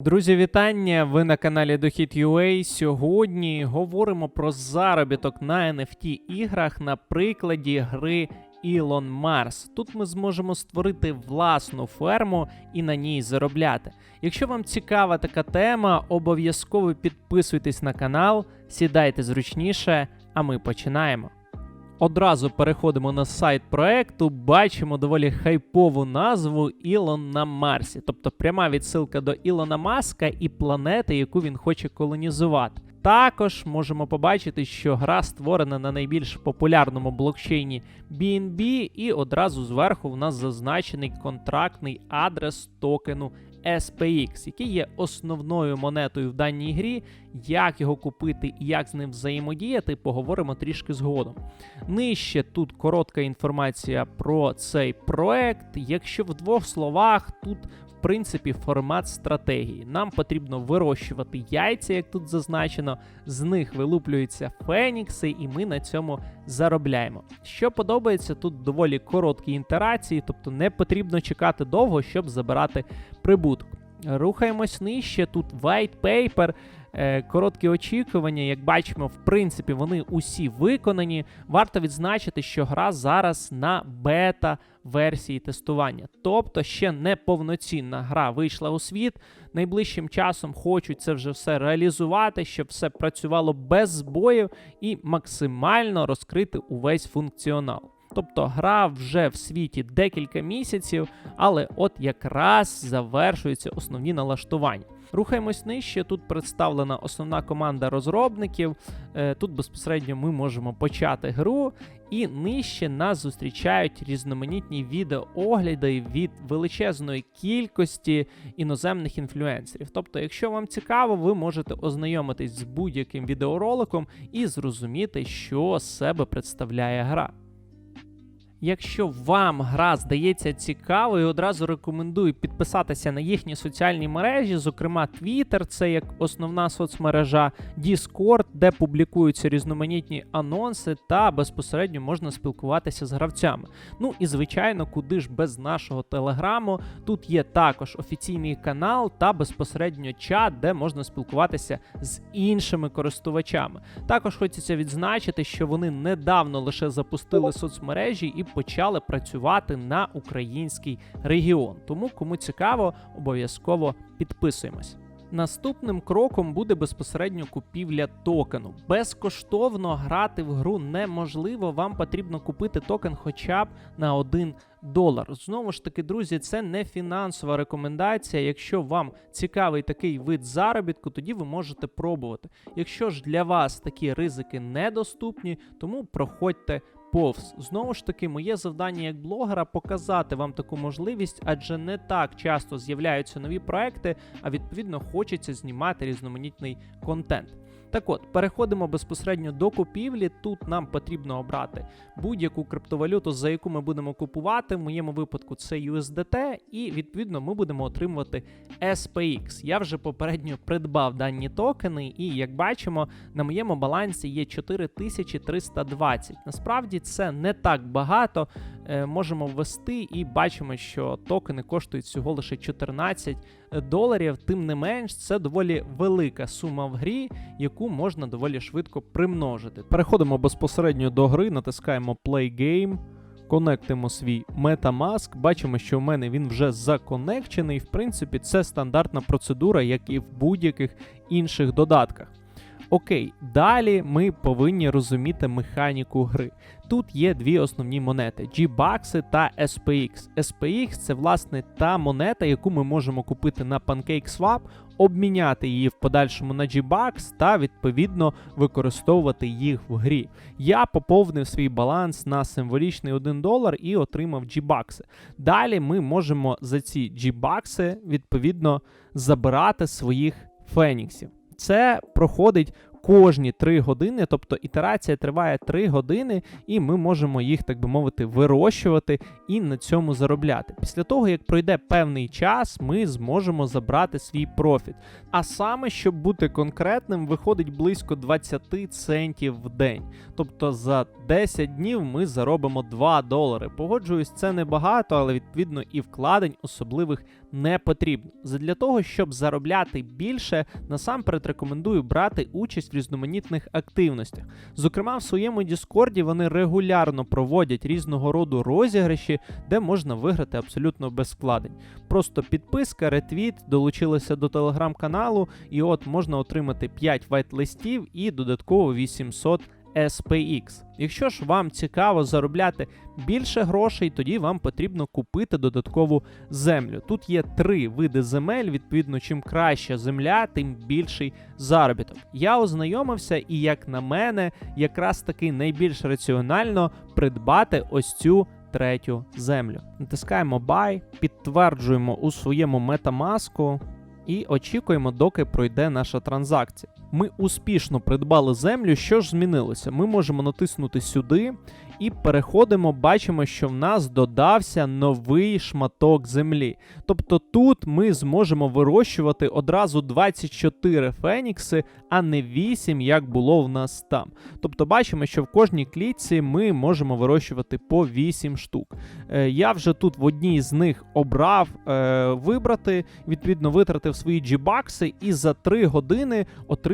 Друзі, вітання! Ви на каналі Дохід.ua. Сьогодні говоримо про заробіток на NFT іграх на прикладі гри Elon Mars. Тут ми зможемо створити власну ферму і на ній заробляти. Якщо вам цікава така тема, обов'язково підписуйтесь на канал, сідайте зручніше, а ми починаємо. Одразу переходимо на сайт проекту, бачимо доволі хайпову назву Ілон на Марсі, тобто пряма відсилка до Ілона Маска і планети, яку він хоче колонізувати. Також можемо побачити, що гра створена на найбільш популярному блокчейні BNB, і одразу зверху в нас зазначений контрактний адрес токену SPX, який є основною монетою в даній грі. Як його купити і як з ним взаємодіяти, поговоримо трішки згодом. Нижче тут коротка інформація про цей проект. Якщо в двох словах, тут принципі формат стратегії. Нам потрібно вирощувати яйця, як тут зазначено, з них вилуплюються фенікси, і ми на цьому заробляємо. Що подобається, тут доволі короткі інтерації, тобто не потрібно чекати довго, щоб забирати прибуток. Рухаємось нижче. Тут white paper, короткі очікування. Як бачимо, в принципі, вони усі виконані. Варто відзначити, що гра зараз на бета-версії тестування. Тобто ще не повноцінна гра вийшла у світ. Найближчим часом хочуть це вже все реалізувати, щоб все працювало без збоїв і максимально розкрити увесь функціонал. Тобто гра вже в світі декілька місяців, але от якраз завершуються основні налаштування. Рухаємось нижче. Тут представлена основна команда розробників. Е, Тут безпосередньо ми можемо почати гру, і нижче нас зустрічають різноманітні відеоогляди від величезної кількості іноземних інфлюенсерів. Тобто, якщо вам цікаво, ви можете ознайомитись з будь-яким відеороликом і зрозуміти, що себе представляє гра. Якщо вам гра здається цікавою, одразу рекомендую підписатися на їхні соціальні мережі, зокрема Twitter, це як основна соцмережа, Discord, де публікуються різноманітні анонси та безпосередньо можна спілкуватися з гравцями. Ну і звичайно, куди ж без нашого телеграму. Тут є також офіційний канал та безпосередньо чат, де можна спілкуватися з іншими користувачами. Також хочеться відзначити, що вони недавно лише запустили соцмережі і почали працювати на український регіон. Тому, кому цікаво, обов'язково підписуємось. Наступним кроком буде безпосередньо купівля токену. Безкоштовно грати в гру неможливо. Вам потрібно купити токен хоча б на 1 долар. Знову ж таки, друзі, це не фінансова рекомендація. Якщо вам цікавий такий вид заробітку, тоді ви можете пробувати. Якщо ж для вас такі ризики недоступні, тому проходьте повз. Знову ж таки, моє завдання як блогера показати вам таку можливість, адже не так часто з'являються нові проекти, а відповідно хочеться знімати різноманітний контент. Так от, переходимо безпосередньо до купівлі. Тут нам потрібно обрати будь-яку криптовалюту, за яку ми будемо купувати. В моєму випадку це USDT, і відповідно ми будемо отримувати SPX. Я вже попередньо придбав дані токени, і як бачимо, на моєму балансі є 4320. Насправді це не так багато. Е, можемо ввести і бачимо, що токени коштують всього лише 14 доларів. Тим не менш, це доволі велика сума в грі, яку можна доволі швидко примножити. Переходимо безпосередньо до гри, натискаємо Play Game. Конектимо свій Metamask. Бачимо, що в мене він вже законекчений. В принципі, це стандартна процедура, як і в будь-яких інших додатках. Окей, далі ми повинні розуміти механіку гри. Тут є дві основні монети: G-Bucks та SPX. SPX це власне та монета, яку ми можемо купити на PancakeSwap, обміняти її в подальшому на G-Bucks та відповідно використовувати їх в грі. Я поповнив свій баланс на символічний 1 долар і отримав G-Bucks. Далі ми можемо за ці G-Bucks відповідно забирати своїх феніксів. Це проходить кожні 3 години, тобто ітерація триває 3 години, і ми можемо їх, так би мовити, вирощувати і на цьому заробляти. Після того, як пройде певний час, ми зможемо забрати свій профіт. А саме, щоб бути конкретним, виходить близько 20 центів в день. Тобто за 10 днів ми заробимо 2 долари. Погоджуюсь, це небагато, але відповідно і вкладень особливих не потрібно. Задля того, щоб заробляти більше, насамперед рекомендую брати участь в різноманітних активностях. Зокрема, в своєму Діскорді вони регулярно проводять різного роду розіграші, де можна виграти абсолютно без вкладень. Просто підписка, ретвіт, долучилися до телеграм-каналу, і от можна отримати 5 вайт-листів і додатково 800 SPX. Якщо ж вам цікаво заробляти більше грошей, тоді вам потрібно купити додаткову землю. Тут є три види земель. Відповідно, чим краща земля, тим більший заробіток. Я ознайомився, і як на мене, якраз таки найбільш раціонально придбати ось цю. Третю землю. Натискаємо Buy, підтверджуємо у своєму метамаску і очікуємо, доки пройде наша транзакція. Ми успішно придбали землю. Що ж змінилося? Ми можемо натиснути сюди і переходимо, бачимо, що в нас додався новий шматок землі. Тобто тут ми зможемо вирощувати одразу 24 фенікси, а не 8, як було в нас там. Тобто бачимо, що в кожній клітці ми можемо вирощувати по 8 штук. Е, я вже тут в одній з них обрав е, вибрати, відповідно, витратив свої джібакси і за 3 години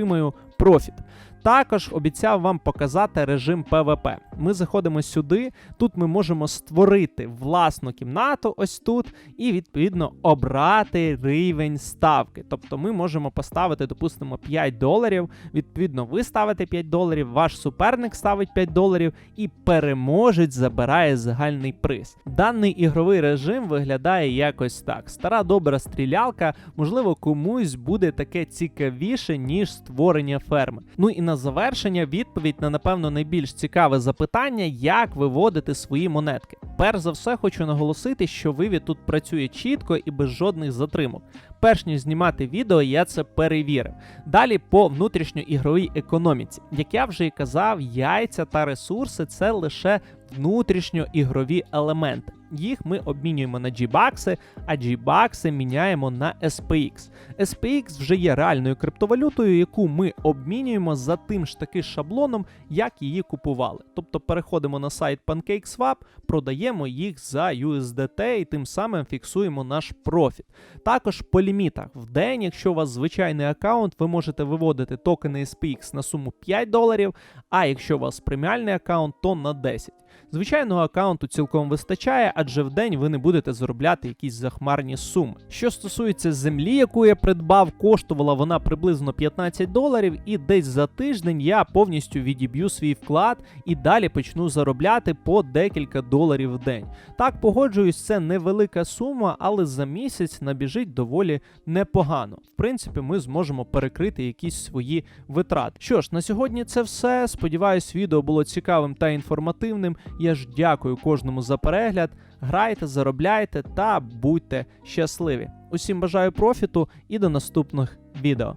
отримаю профіт. Також обіцяв вам показати режим PvP. Ми заходимо сюди. Тут ми можемо створити власну кімнату, ось тут, і відповідно обрати рівень ставки. Тобто ми можемо поставити, допустимо, 5 доларів. Відповідно, ви ставите 5 доларів, ваш суперник ставить 5 доларів, і переможець забирає загальний приз. Даний ігровий режим виглядає якось так: стара добра стрілялка, можливо, комусь буде таке цікавіше, ніж створення ферми. Ну і на завершення відповідь на напевно найбільш цікаве запитання, як виводити свої монетки. Перш за все, хочу наголосити, що вивід тут працює чітко і без жодних затримок. Перш ніж знімати відео, я це перевірив. Далі по внутрішньоігровій економіці. Як я вже і казав, яйця та ресурси це лише внутрішньоігрові елементи. Їх ми обмінюємо на G-бакси, а G-бакси міняємо на SPX. SPX вже є реальною криптовалютою, яку ми обмінюємо за тим ж таки шаблоном, як її купували. Тобто переходимо на сайт PancakeSwap, продаємо їх за USDT і тим самим фіксуємо наш профіт. Також по лімітах в день, якщо у вас звичайний аккаунт, ви можете виводити токени SPX на суму 5 доларів, а якщо у вас преміальний аккаунт, то на 10. Звичайного аккаунту цілком вистачає, адже в день ви не будете заробляти якісь захмарні суми. Що стосується землі, яку я придбав, коштувала вона приблизно 15 доларів, і десь за тиждень я повністю відіб'ю свій вклад і далі почну заробляти по декілька доларів в день. Так погоджуюсь, це невелика сума, але за місяць набіжить доволі непогано. В принципі, ми зможемо перекрити якісь свої витрати. Що ж, на сьогодні це все. Сподіваюсь, відео було цікавим та інформативним. Я ж дякую кожному за перегляд. Грайте, заробляйте та будьте щасливі. Усім бажаю профіту і до наступних відео.